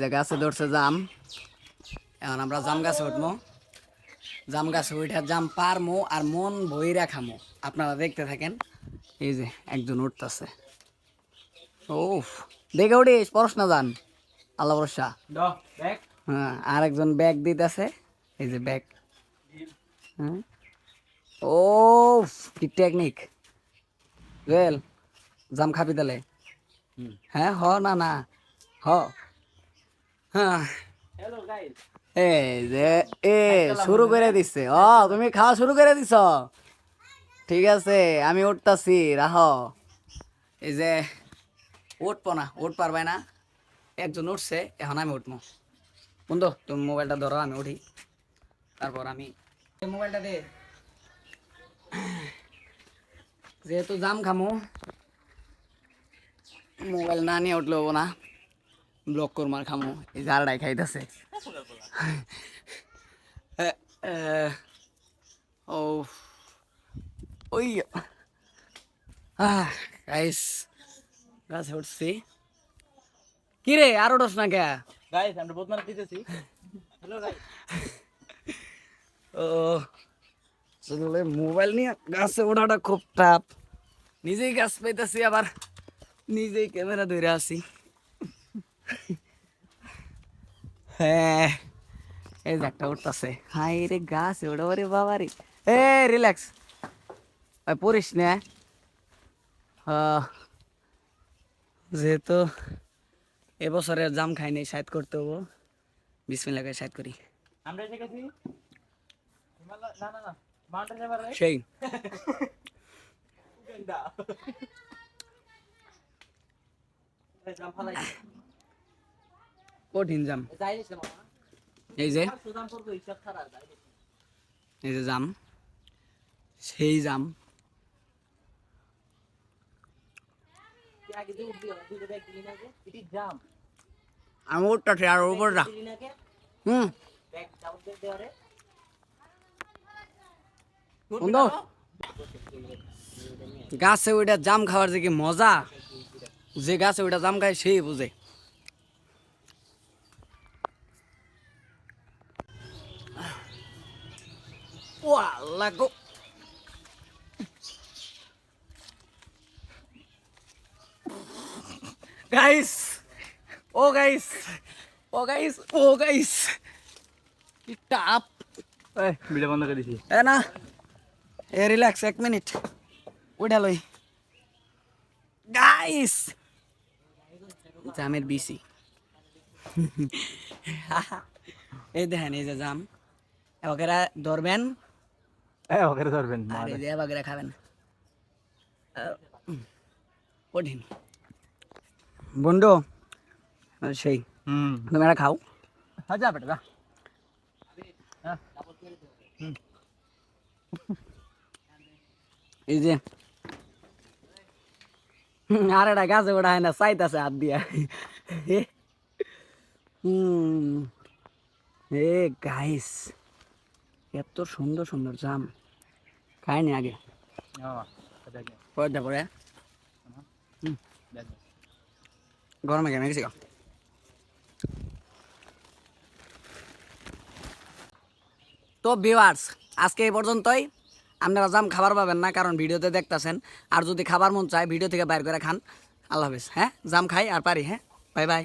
যে গাছে ধরছে জাম। এখন আমরা জাম গাছে উঠবো। জাম গাছে উঠে জাম পারমো আর মন বইরা খামো। আপনারা দেখতে থাকেন এই যে একজন উঠতেছে। ও দেখে উঠিস পড়স না যান আল্লাহ ভরসা। হ্যাঁ আর একজন ব্যাগ দিতেছে এই যে ব্যাগ। হ্যাঁ। ও কি টেকনিক জুয়েল জাম খাবি তাহলে? হ্যাঁ হ না না। হ। হ্যাঁ এই যে এ শুরু করে দিচ্ছে ও তুমি খাওয়া শুরু করে দিছ? ঠিক আছে আমি উঠতাছি রাহ। এই যে উঠবো না উঠ পারবে না। একজন উঠছে এখন আমি উঠবো। বন্ধু তুমি মোবাইলটা ধরো আমি উঠি। তারপর আমি মোবাইলটা দে। যেহেতু জাম খামো মোবাইল না নিয়ে উঠলেও না। ব্লক করমার খামো। এই ঝাড়াই খাইতেছে। ও ওই গাইস গাছে উঠছি। কি রে আর উঠোস না কে? গাইস আমরা বহুত মারা দিতেছি। হ্যালো গাইস ও আসলে মোবাইল নিয়ে গাছে ওঠাটা খুব টাফ নিজেই গাছ পাইতেছি আবার নিজেই ক্যামেরা ধরে আছি। হ্যাঁ এই যে একটা উঠতেছে। হাই রে গাছ ওটা ওরে বাবা রে। এ রিল্যাক্স পড়িস না। যেহেতু এবছরে জাম খাইনি সাইড করতে হব। বিসমিল্লাকে সাইড করি। আমরা না না না সেই। জাম ফালাই কঠিন জাম। এই যে এই যে জাম, সেই জাম। উঠতেছি আর উপর রাখ। হুম। গাছে ওইটা জাম খাওয়ার যে কি মজা, যে গাছে ওইটা জাম খায় সেই বুঝে। ও আল্লাহ গো গাইস ও গাইস ও গাইস ও গাইস কি টাপ ভিডিও বন্ধ করে দিছি। এ না। এ রিল্যাক্স এক মিনিট উঠা লই। গাইস জামের বিসি এই দেখেন এই যে জাম। এবাকেরা ধরবেন। হ্যাঁ ওকে ধরবেন আর এই যে খাবেন কঠিন। বন্ধু সেই হুম। তুমি এটা খাও। হ্যাঁ যা বেটা যা। এই যে আর একটা গাছে ওটা হয় না চাইতাছে হাত দিয়া। হুম। এ গাইস এত সুন্দর সুন্দর জাম। খাইনি আগে। পরে পরে গরমে কেমন গেছি তো ভিউয়ার্স আজকে এই পর্যন্তই আপনারা জাম খাবার পাবেন না কারণ ভিডিওতে দেখতাছেন। আর যদি খাবার মন চায় ভিডিও থেকে বাইর করে খান। আল্লাহ হাফিজ হ্যাঁ? জাম খাই আর পারি হ্যাঁ? Bye bye.